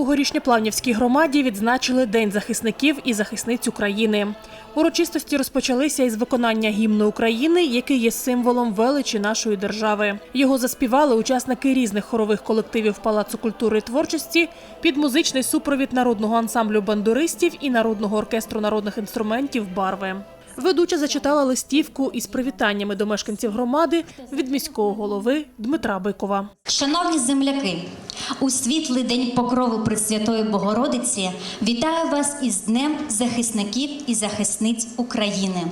У горішньоплавнівській громаді відзначили День захисників і захисниць України. Урочистості розпочалися із виконання гімну України, який є символом величі нашої держави. Його заспівали учасники різних хорових колективів Палацу культури і творчості під музичний супровід народного ансамблю бандуристів і народного оркестру народних інструментів Барви. Ведуча зачитала листівку із привітаннями до мешканців громади від міського голови Дмитра Бикова. Шановні земляки, у світлий день покрови Пресвятої Богородиці вітаю вас із Днем захисників і захисниць України,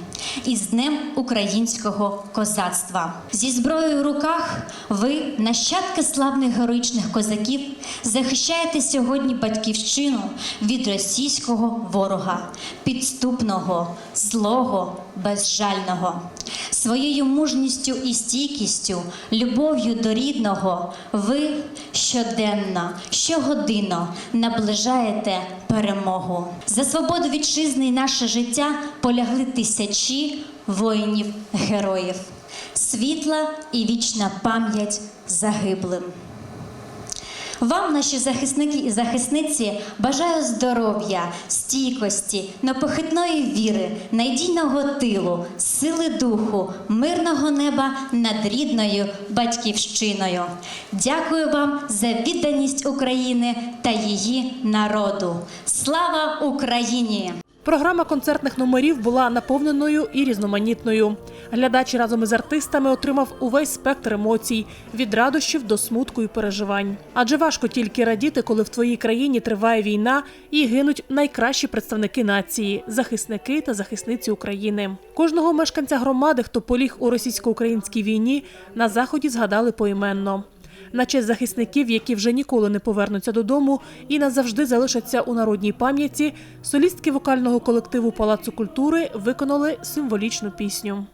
із Днем українського козацтва. Зі зброєю в руках ви, нащадки славних героїчних козаків, захищаєте сьогодні батьківщину від російського ворога, підступного, злого, безжального. Своєю мужністю і стійкістю, любов'ю до рідного, ви щоденно, щогодинно наближаєте перемогу. За свободу вітчизни і наше життя полягли тисячі воїнів-героїв. Світла і вічна пам'ять загиблим. Вам, наші захисники і захисниці, бажаю здоров'я, стійкості, непохитної віри, надійного тилу, сили духу, мирного неба над рідною батьківщиною. Дякую вам за відданість України та її народу. Слава Україні! Програма концертних номерів була наповненою і різноманітною. Глядач разом із артистами отримав увесь спектр емоцій від радощів до смутку і переживань. Адже важко тільки радіти, коли в твоїй країні триває війна і гинуть найкращі представники нації захисники та захисниці України. Кожного мешканця громади, хто поліг у російсько-українській війні, на заході згадали поіменно. На честь захисників, які вже ніколи не повернуться додому і назавжди залишаться у народній пам'яті, солістки вокального колективу Палацу культури виконали символічну пісню.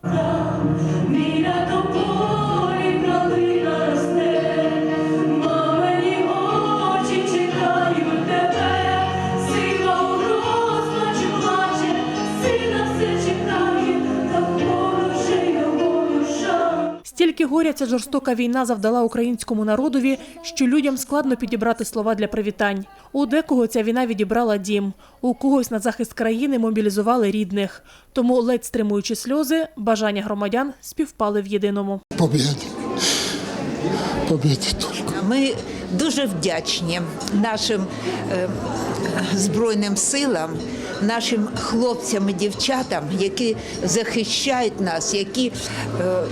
Стільки горя ця жорстока війна завдала українському народові, що людям складно підібрати слова для привітань. У декого ця війна відібрала дім, у когось на захист країни мобілізували рідних. Тому, ледь стримуючи сльози, бажання громадян співпали в єдиному. Победы. Победы только. Ми дуже вдячні нашим е, Збройним силам, нашим хлопцям і дівчатам, які захищають нас, які е,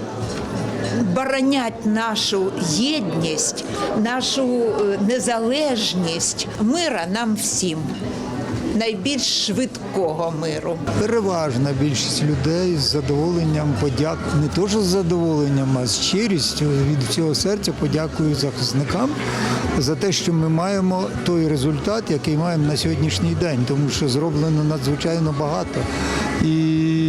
боронять нашу єдність, нашу е, незалежність, мира нам всім. Найбільш швидкого миру. Переважна більшість людей з задоволенням подяк не то що з задоволенням, а з щирістю від всього серця подякують захисникам за те, що ми маємо той результат, який маємо на сьогоднішній день, тому що зроблено надзвичайно багато.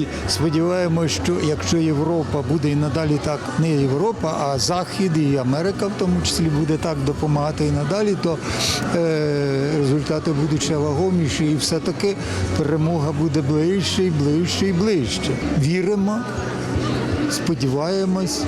І сподіваємося, що якщо Європа буде і надалі так, не Європа, а Захід і Америка в тому числі буде так допомагати і надалі, то е, результати будуть ще вагоміші, і все-таки перемога буде ближче і ближче і ближче. Віримо, сподіваємось.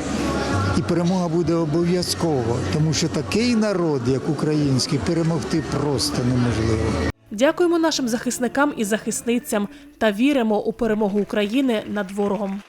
І перемога буде обов'язково, тому що такий народ, як український, перемогти просто неможливо. Дякуємо нашим захисникам і захисницям та віримо у перемогу України над ворогом.